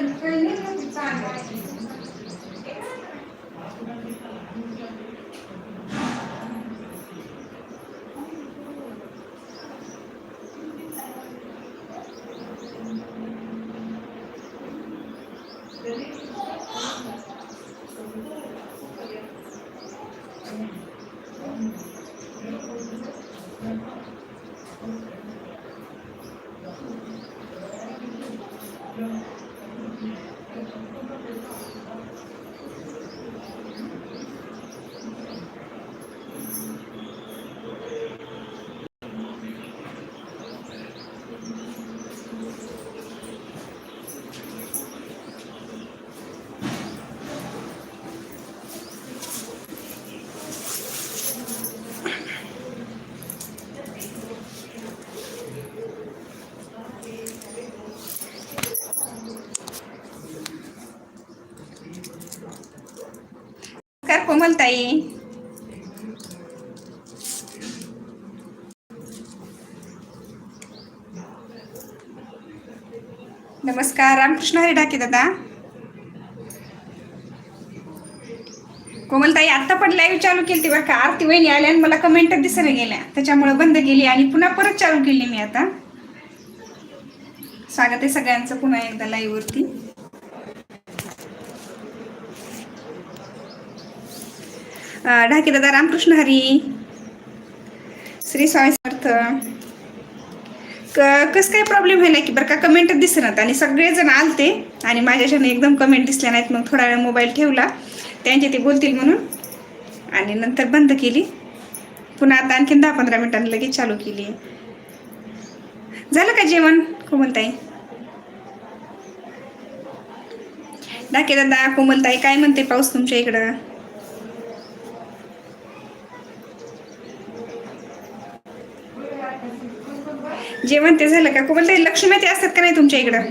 friend, friend नमस्कार कोमलताई नमस्कार रामकृष्ण हरी डाके दादा कोमलताई आता पण लाईव्ह चालू केली बरं का? आरती वहिनी आल्या आणि मला कमेंट दिसायला गेल्या. त्याच्यामुळे बंद केली आणि पुन्हा परत चालू केली मी आता. स्वागत आहे सगळ्यांचं पुन्हा एकदा लाईव्ह दादा रामकृष्ण हरी. श्री स्वामी समर्थ. क कसं काय प्रॉब्लेम व्हायला की बरं का कमेंटच दिसणार आणि सगळेजण आलते आणि माझ्याशाने एकदम कमेंट दिसल्या नाहीत मग थोडा वेळ मोबाईल ठेवला. त्यांचे ते बोलतील म्हणून. आणि नंतर बंद केली. पुन्हा आता आणखीन दहा पंधरा मिनिटांनी लगेच चालू केली. झालं का जेवण कोमलताई? डाके दादा कोमलताई काय म्हणते पाऊस तुमच्या इकडं? जेवण ते झालं का? कोमलताई लक्ष्मी ते असतात का नाही तुमच्या इकडं?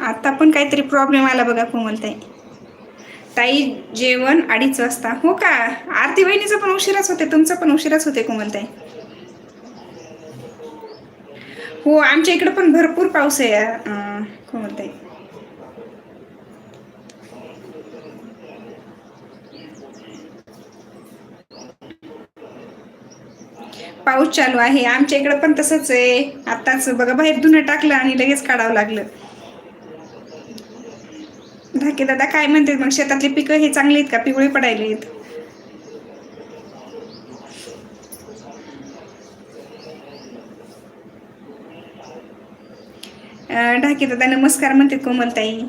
आता पण काहीतरी प्रॉब्लेम आला बघा कोमलताई. ताई जेवण अडीच वाजता. हो का? आरती बहिणीचं पण उशिराच होते तुमचं पण उशिराच होते कोमलताई. हो आमच्या इकडं पण भरपूर पाऊस आहे अं, कोमलताई. पाऊस चालू आहे. आमच्या इकडं पण तसंच आहे. आताच बघा बाहेर धुणं टाकलं आणि लगेच काढावं लागलं. धाके दादा काय म्हणतात मग? शेतातली पिकं हे चांगली आहेत का? पिवळी पडायला आहेत. ढाके दादा नमस्कार म्हणते कोमलताई.